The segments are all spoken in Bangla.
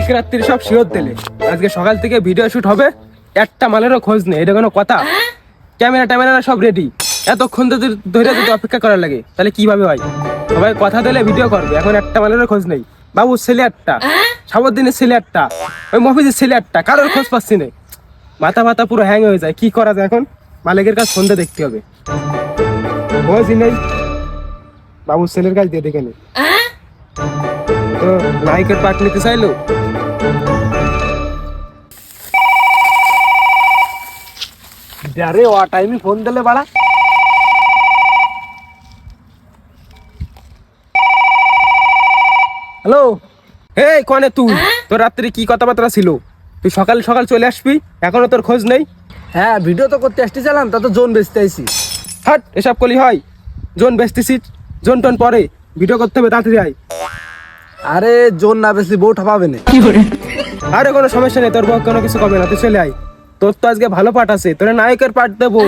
কালকে রাত্রি সব শিওর দিলে। আজকে সকাল থেকে ভিডিও শুট হবে একটা মালেরও খোঁজ নেই এটা কোনো কথা। ক্যামেরা ট্যামেরা সব রেডি এতক্ষণ তো ধরে- ধরে যদি অপেক্ষা করার লাগে তাহলে কীভাবে হয়? সবাই কথা দিলে ভিডিও করবে এখন একটা মালেরও খোঁজ নেই। বাবু ছেলে একটা সাবদিনের ছেলে একটা ওই মফিজের ছেলে একটা কারোর খোঁজ পাচ্ছি না। মাথা মাথা পুরো হ্যাং হয়ে যায় কি করা যায় এখন? মালিকের কাছে ফোনটা দেখতে হবে। খোঁজই নেই। বাবুর ছেলের কাছে দিয়ে দেখে নেই তো নায়কের পার্ট নিতে চাইলো? আরে ও টাইমে ফোন দিলে বাড়া। হ্যালো এই কনে তুই? তোর রাত্রে কি কথাবার্তা ছিল? তুই সকাল সকাল চলে আসবি এখনও তোর খোঁজ নেই? হ্যাঁ ভিডিও তো করতে আসতেছিলাম তা তো জোন বেচতে আইছি। হাট এসব করলি হয়? জোন বেচতেছি জোন টোন পরে। ভিডিও করতে হবে তাড়াতাড়ি আয়। আরে জোন না বেশি বউ ঠাপাবে না। আরে কোনো সমস্যা নেই তোর বউ কোনো কিছু করবে না তুই চলে আয়। তোর তো আজকে ভালো পাঠ আছে তোর নায়কের পাঠ দেবো।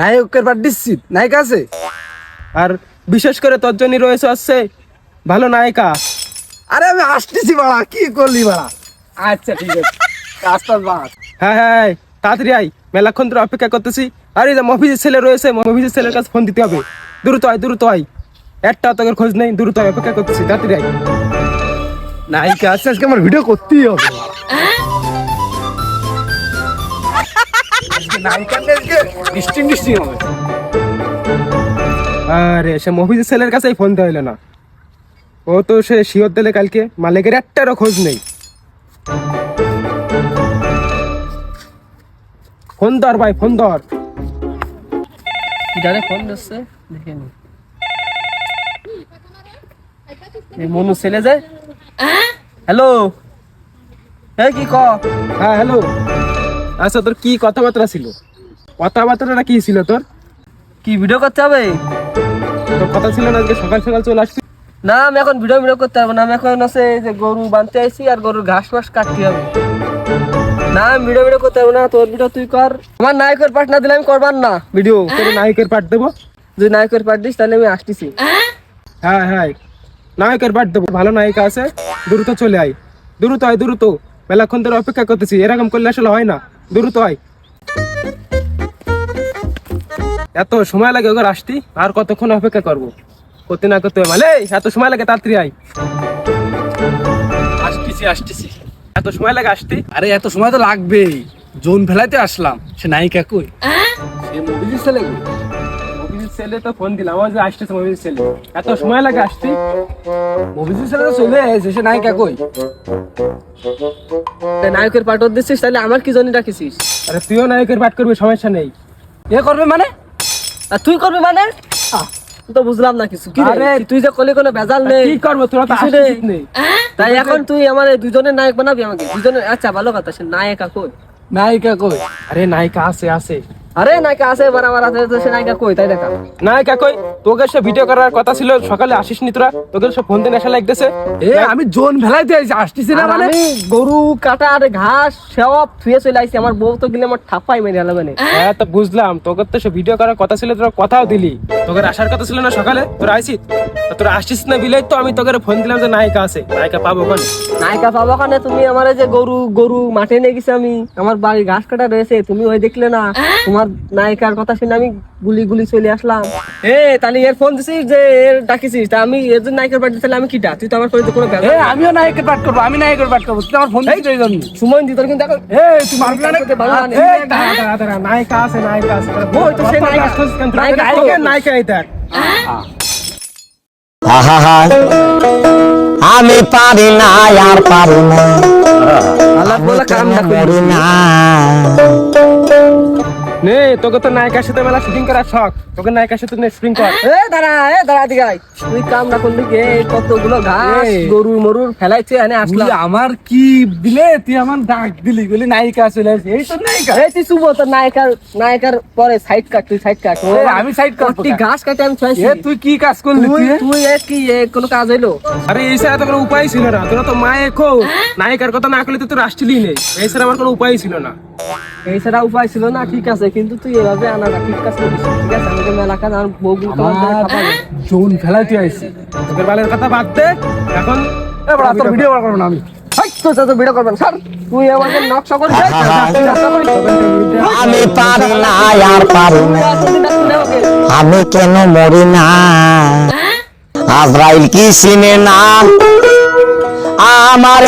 নায়কের পার দিচ্ছি নায়িকা আছে? আর বিশেষ করে তোর জন্য রয়েছে হচ্ছে ভালো নায়িকা। আরে আমি আসতেছি বাড়া কি করলি বাড়া? আচ্ছা ঠিক আছে। আস্তাস বাড়া হ্যাঁ হ্যাঁ হ্যাঁ, তাড়াতাড়ি আয় মেলাক্ষণ ধরে অপেক্ষা করতেছি। আর এই যে মফিজের ছেলে রয়েছে মফিজের ছেলের কাছে ফোন দিতে হবে। দ্রুত আয় দ্রুত আয়। একটা তোকে খোঁজ নেই দ্রুত আয় অপেক্ষা করতেছি তাড়াতাড়ি আয়। নায়িকা আছে আজকে আমার ভিডিও করতেই হবে। ডিস্টিং ডিস্টিং হবে। আরে সে মফিজের ছেলের কাছেই ফোন দেওয়া হইল না। ও তো সে শিওর দিলে কালকে মালিকের একটারও খোঁজ নেই। ফোন ধর ভাই ফোন ধর। যারে ফোন দিচ্ছে দেখে নি। এই মনু ছেলে যায় হ্যালো? এই কি ক? হ্যাঁ হ্যালো। আচ্ছা তোর কি কথাবার্তা ছিল? কথাবার্তাটা কি ছিল তোর? কি ভিডিও করতে হবে? তোর কথা ছিল না আজকে সকাল সকাল চলে আসবি? না আমি এখন ভিডিও ভিডিও করতে হবে না। আমি এখন আছে যে গরু বানতে আইছি আর গরুর ঘাস মাস কাটতে হবে। না আমি ভিডিও ভিডিও করতে হবে না। তোর ভিডিও তুই কর। আমার নায়কের পাঠ না দিলে আমি করবার না ভিডিও তোর নায়কের পাঠ দেবো? যদি নায়কের পাঠ দিস তাহলে আমি আসতেছি। হ্যাঁ হ্যাঁ। নায়কের পাঠ দেবো। ভালো নায়িকা আছে। দ্রুত চলে আয়। দ্রুত আয় দ্রুত। মেলাক্ষণ ধরে অপেক্ষা করতেছি। এরকম করলে আসলে হয় না। দ্রুত হয় এত সময় লাগে ওকে আসতি আর কতক্ষণ অপেক্ষা করব? করতে না করতে মানে এত সময় লাগে তাড়াতাড়ি আয়। আসতেছি আসতেছি। এত সময় লাগে আসতে? আরে এত সময় তো লাগবেই। জোন ফেলাইতে আসলাম। সে নায়িকা কই? সে মুভি মবিজের ছেলে তো ফোন দিলাম আমার যে আসতেছে মবিজের ছেলে এত সময় লাগে আসতি? ছেলে তো চলে সে নায়িকা কই? নায়কের পাঠ দিচ্ছিস তাহলে আমার কি জন্য রাখিছিস আরে তুইও নায়কের পাঠ করবি সমস্যা নেই। এ করবে মানে? আর তুই করবি মানে? তো বুঝলাম না কিছু কি রে? তুই যে কলে কোনো ভেজাল নেই। কি করব তোরা তো কিছু নেই। তাই এখন তুই আমার দুজনের নায়ক বানাবি আমাকে। দুজনের আচ্ছা ভালো কথা সে নায়িকা কই? নায়িকা কই? আরে নায়িকা আছে আছে। আরে নায়িকা আছে আছে তো সে নায়িকা কই? তাই দেখা। নায়িকা কই? তোকে সে ভিডিও করার কথা ছিল সকালে আসিস নি তোরা? তোকে সব ফোন দিয়ে নেশা লাগতেছে। এ আমি জোন আইছি আসতেছি না মানে? গরু কাটা আর ঘাস সব থুয়ে চলে আইছি আমার বউ তো গেলে আমার ঠাপাই মেরে হলো মানে হ্যাঁ তো বুঝলাম তোকে তো সে ভিডিও করার কথা ছিল তোরা কথাও দিলি। তোকে আসার কথা ছিল না সকালে? তোরা আইসিস তো তোরা আসছিস না বিলাই তো আমি তোকে ফোন দিলাম যে নায়িকা আছে। নায়িকা পাবো ওখানে নায়িকা পাবো কানে? তুমি আমার যে গরু গরু মাঠে নিয়ে গেছি আমি আমার বাড়ির ঘাস কাটা রয়েছে তুমি ওই দেখলে না। তোমার নায়িকার কথা শুনে আমি গুলি গুলি চলে আসলাম। এ তাহলে এর ফোন দিছিস যে এর ডাকিছিস? তা আমি এর জন্য নায়িকার বাড়িতে তাহলে আমি কিটা? তুই তো আমার করে কোনো এ ব্যাপার আমিও নায়কের পাঠ করব আমি নায়কের পাঠ করব। তুই আমার ফোন দিতে এই জন্য। সময় দিত কিন্তু এখন এ তুই মারবি না নায়িকা আছে নায়িকা আছে। ওই তো সে নায়িকা। নায়িকা নায়িকা এটা আহা আমি পারি না আর পারি না। আল্লাহ বলে কাম না। না নে তোকে তো নায়িকার সাথে মেলা শুটিং করার শখ। তোকে নায়িকার সাথে শুটিং কর। এ দাঁড়া এ দাঁড়া দিগাই। তুই কাম না করলি কে কতগুলো ঘাস গরু মরুর ফেলাইছে এনে তুই আসলাম। আমার কি দিলে? তুই আমার ডাক দিলি বলি নায়িকা চলে আসে। এই তো নায়িকা? এই তুই শুভ তোর নায়িকার নায়িকার পরে সাইড কাট তুই সাইড কাট আমি side কাটবো তুই? ঘাস কাটে আমি ছুঁয়েছি এ তুই কি কাজ করলি তুই তুই? তুই এ কি এ কোনো কাজ হইল? আরে এই ছাড়া তো কোনো উপায় ছিল না। তোরা তো মায়ে খো নায়িকার কথা না করলে তো তোর আসছিলি নেই। এই ছাড়া আমার কোনো উপায় ছিল না। এই ছাড়া উপায় ছিল না ঠিক আছে। কিন্তু তুই এভাবে ঠিক কাজ করিস ঠিক আছে আমি মেলা কাজ আর। জোন ফেলাইতে আইছি তোদের বালের কথা বাদ দে এখন এ বড় তোর ভিডিও করব না আমি। ভিডিও করবেন স্যার তুই আমাকে নকশা করে নকশা করে দে। আমি পারি না আর পারি না। আমাকে আমি কেন মরি না? আজরাইল কি চিনে না? আমার